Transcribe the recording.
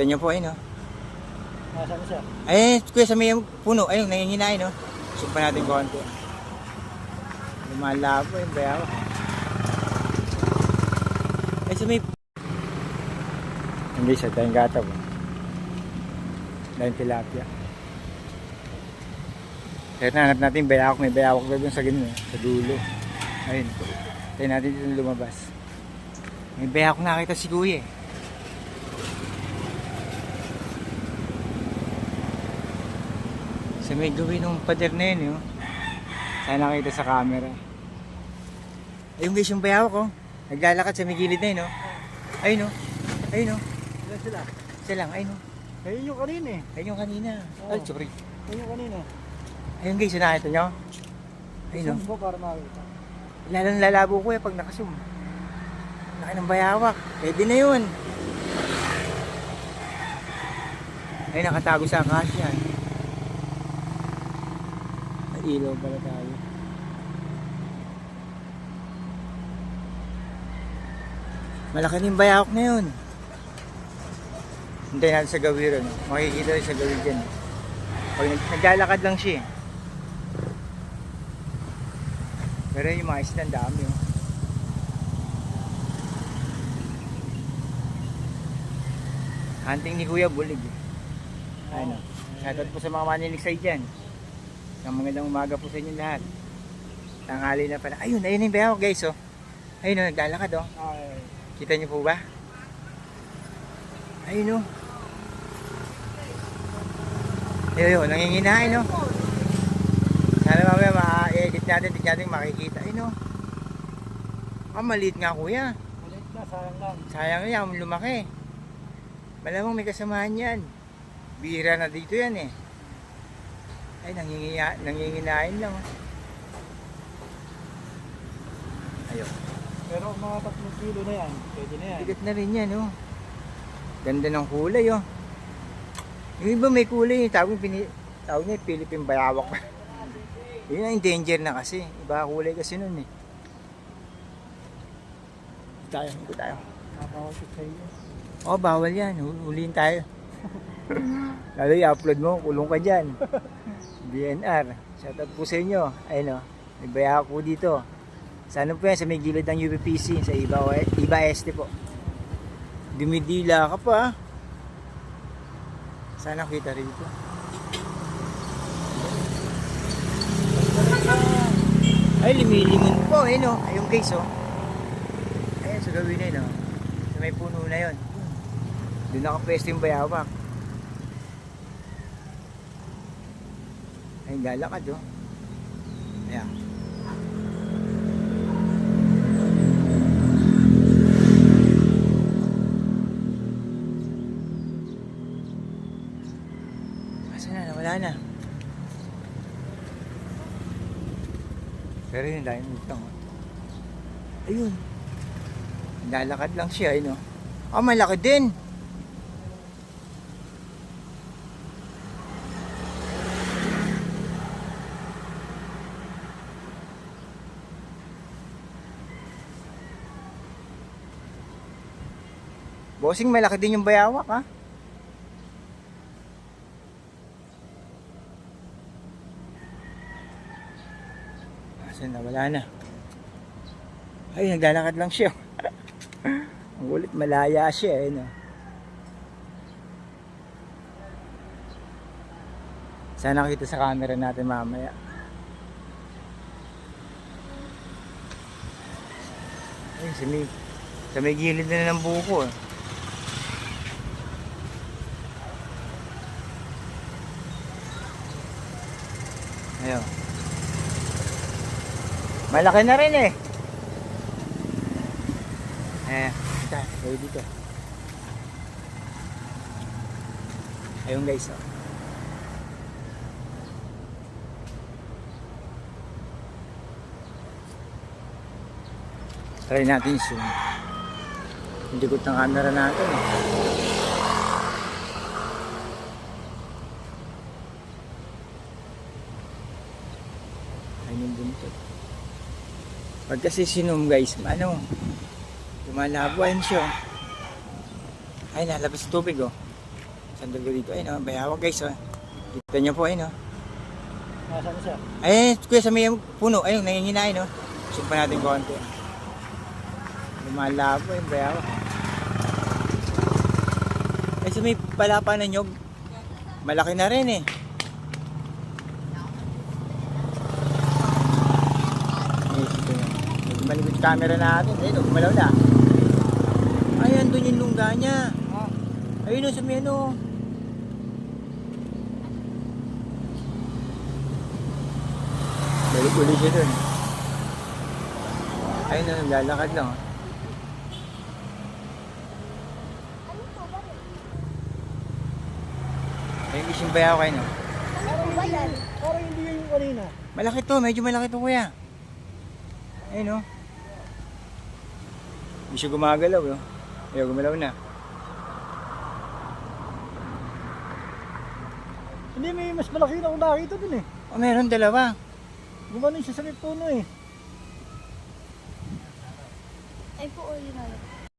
Niyo po, ayun, oh. Nasaan siya? Ay, kuya, sa may puno. Ayun, nanginginain, no? Sumpa natin konti. Lumalabo yung bayaw. Ay, sa may... Hindi siya, tayong gata po. Dahil tilapia. Kaya nahanap natin yung bayawak. May bayawak na dun sa ganun, eh, sa dulo. Ayun. Tayo natin dito lumabas. May bayawak nakita si kuya, eh. Sa may gawin ng pader na yun, yun. Sana nakita sa camera. Ayun guys, yung bayawak oh. Naglalakad sa may gilid na yun, oh. Ayun oh. Ayun oh. Ilan sila? Isa lang, ayun oh. Ayun yung kanina eh. Ayun yung kanina. Oo. Ay, sorry. Ayun yung kanina. Ayun guys, nakita nyo. Ayun oh. Zoom para makita. Lalang lalabo ko eh pag nakasum. Laki ng bayawak. Pwede na yun. Ay, nakatago sa akasya. May ilaw pala tayo. Malaki na yung bayawak na yun. Hintayin natin sa gawiran. Makikita rin sa gawin dyan. Pag nag- naglalakad lang siya eh. Pero yung mga isda, ang dami oh. Hunting ni Kuya Bulig. Ano? Shoutout po sa mga manilig side dyan. Ang magandang umaga po sa inyo lahat. Tanghali na pala. Ayun, ayun yung bayaw guys oh. Ayun oh, naglalakad oh. Ay. Kita niyo po ba? Ayun oh. Ayun, ayun, nanginginain oh. Sana mamaya ma-edit natin, tignan natin makikita. Ayun oh. Ah, maliit nga kuya. Ulit na, sayang lang. Sayang yan, lumaki. Malamang may kasamahan yan. Bira na dito yan eh. Ay, nangingiya, nanginginain lang. Ayun. Pero mga 3 kilo na yan, pwede na yan. Bigat na rin yan, oh. Ganda ng kulay, oh. Yung iba may kulay, yung tawag, pini, tawag niya, Philippine Bayawak. Yun ang danger na kasi. Iba kulay kasi nun, eh. Tayo, hindi tayo. Nakakawasip sa iyo. Oh, bawal yan. Hu- Huliin tayo. Lalo i-upload mo, kulong ka dyan. DNR. Shoutout po sa inyo. Ayun, oh. May bayawak po dito. Sana po yan sa may gilid ng UPPC sa Iba, Iba Este po. Dumidila ka pa. ah. Sana kita rito. Ay, limilimon po. Ayun o. Ayun guys o. Ayun sa gawin na yun o. Sa may puno na yun. Doon nakapwesto yung bayawak. Ayun, lalakad o. Ayan. Asa na? Wala na. Pero yun, dahil nito. Ayun. Lalakad lang siya, ayun o. Ah, malaki din. Bossing, malaki din yung bayawak, ha? Asan na? Wala na. Ay, naglalakad lang siya. Ang ulit, malaya siya, eh, no? Sana kita sa camera natin mamaya. Ay, sa may, sa may gilid na ng buko, eh. Ayun. Malaki na rin eh. Eh, ito, tayo dito. Ayun guys, oh. Try natin zoom. Hindi ko ng camera natin eh. Ayun yung buntot. Pag kasi sinum guys, ano, lumalabo ayun siya. oh. Ay, nalabas tubig oh. Sandal ko dito. Ayun, oh, bayawak guys. Oh. Kita niyo po, ayun. Oh. Nasaan na siya? Ay, kuya sa may puno. Ayun, nanginginain, no? Check pa natin konti. Lumalabo yung bayawak. Ay, sa may palapa na nyog. Malaki na rin eh. Ay, ito yun. Medyo Malikot yung camera natin. Ayun, oh, gumalaw na. Ay, andun yung lungga niya. Ah, Ayun, oh, sa may ano. Balik ulit siya dun. Ayun na, naglalakad lang. oh. Ayun, gising bayaw kayo, no? parang hindi, parang hindi yun yung kanina. Malaki to, medyo malaki to, kuya. Ayun, no? Hindi siya gumagalaw, no? Ayaw, gumalaw na. Hindi, may mas malaki na akong nakita dun eh. Oh, meron dalawa. Gumanon siya sa may puno eh. Ay po, yun na.